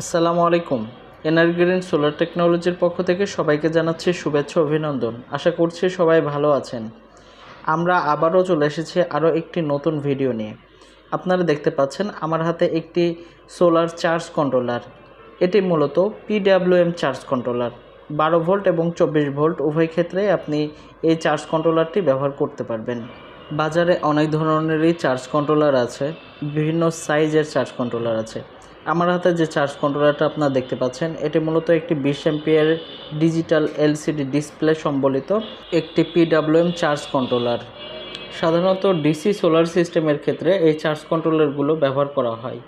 আসসালামু আলাইকুম। এনার্গ্রিন সোলার টেকনোলজির পক্ষ থেকে সবাইকে জানাচ্ছি শুভেচ্ছা অভিনন্দন। আশা করছি সবাই ভালো আছেন। আমরা আবারও চলে এসেছি আরও একটি নতুন ভিডিও নিয়ে। আপনারা দেখতে পাচ্ছেন আমার হাতে একটি সোলার চার্জ কন্ট্রোলার এটি মূলত পিডাব্লিউএম চার্জ কন্ট্রোলার বারো ভোল্ট এবং চব্বিশ ভোল্ট উভয় ক্ষেত্রে আপনি এই চার্জ কন্ট্রোলারটি ব্যবহার করতে পারবেন। বাজারে অনেক ধরনেরই চার্জ কন্ট্রোলার আছে, বিভিন্ন সাইজের চার্জ কন্ট্রোলার আছে। আমার হাতে যে চার্জ কন্ট্রোলারটা আপনারা দেখতে পাচ্ছেন, এটি মূলত একটি বিশ এমপিয়ার ডিজিটাল এলসিডি ডিসপ্লে সম্বলিত একটি পিডাব্লিউএম চার্জ কন্ট্রোলার সাধারণত ডিসি সোলার সিস্টেমের ক্ষেত্রে এই চার্জ কন্ট্রোলারগুলো ব্যবহার করা হয়,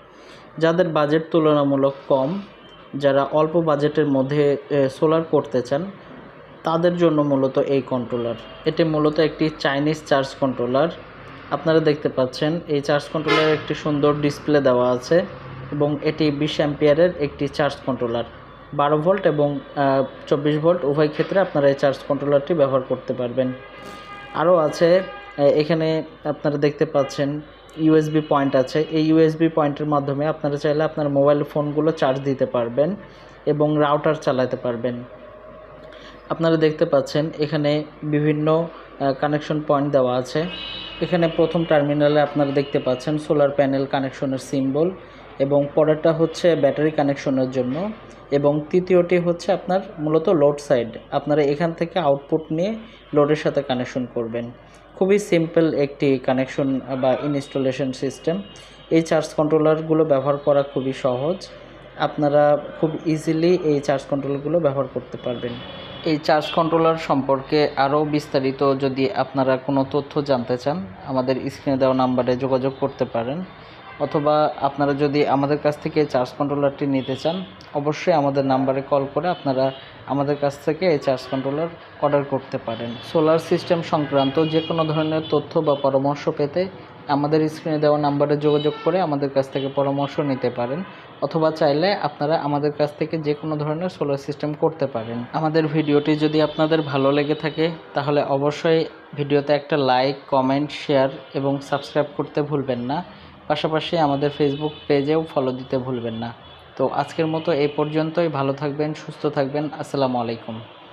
যাদের বাজেট তুলনামূলক কম, যারা অল্প বাজেটের মধ্যে সোলার করতে চান। তাদের জন্য মূলত এই কন্ট্রোলার এটি মূলত একটি চাইনিজ চার্জ কন্ট্রোলার আপনারা দেখতে পাচ্ছেন, এই চার্জ কন্ট্রোলারে একটি সুন্দর ডিসপ্লে দেওয়া আছে এবং এটি বিশ অ্যাম্পিয়ারের একটি চার্জ কন্ট্রোলার বারো ভোল্ট এবং চব্বিশ ভোল্ট উভয় ক্ষেত্রে আপনারা এই চার্জ কন্ট্রোলারটি ব্যবহার করতে পারবেন। আরও আছে এখানে আপনারা দেখতে পাচ্ছেন ইউএসবি পয়েন্ট আছে। এই ইউএসবি পয়েন্টের মাধ্যমে আপনারা চাইলে আপনার মোবাইল ফোনগুলো চার্জ দিতে পারবেন এবং রাউটার চালাতে পারবেন। আপনারা দেখতে পাচ্ছেন, এখানে বিভিন্ন কানেকশন পয়েন্ট দেওয়া আছে। এখানে প্রথম টার্মিনালে আপনারা দেখতে পাচ্ছেন সোলার প্যানেল কানেকশনের সিম্বল এবং পরেরটা হচ্ছে ব্যাটারি কানেকশনের জন্য এবং তৃতীয়টি হচ্ছে আপনার মূলত লোড সাইড আপনারা এখান থেকে আউটপুট নিয়ে লোডের সাথে কানেকশন করবেন। খুবই সিম্পল একটি কানেকশন বা ইনস্টলেশন সিস্টেম এই চার্জ কন্ট্রোলারগুলো ব্যবহার করা খুবই সহজ। আপনারা খুব ইজিলি এই চার্জ কন্ট্রোলগুলো ব্যবহার করতে পারবেন। এই চার্জ কন্ট্রোলার সম্পর্কে আরও বিস্তারিত যদি আপনারা কোনো তথ্য জানতে চান, আমাদের স্ক্রিনে দেওয়া নাম্বারে যোগাযোগ করতে পারেন। অথবা আপনারা যদি আমাদের কাছ থেকে চার্জ কন্ট্রোলারটি নিতে চান, অবশ্যই আমাদের নাম্বারে কল করে আপনারা আমাদের কাছ থেকে এই চার্জ কন্ট্রোলার অর্ডার করতে পারেন। সোলার সিস্টেম সংক্রান্ত যে কোনো ধরনের তথ্য বা পরামর্শ পেতে আমাদের স্ক্রিনে দেওয়া নাম্বারে যোগাযোগ করে আমাদের কাছ থেকে পরামর্শ নিতে পারেন অথবা চাইলে আপনারা আমাদের কাছ থেকে যে কোনো ধরনের সোলার সিস্টেম করতে পারেন। আমাদের ভিডিওটি যদি আপনাদের ভালো লেগে থাকে, তাহলে অবশ্যই ভিডিওতে একটা লাইক কমেন্ট শেয়ার এবং সাবস্ক্রাইব করতে ভুলবেন না। পাশাপাশি আমাদের ফেসবুক পেজেও ফলো দিতে ভুলবেন না। তো আজকের মতো এই পর্যন্তই। ভালো থাকবেন, সুস্থ থাকবেন। আসসালামু আলাইকুম।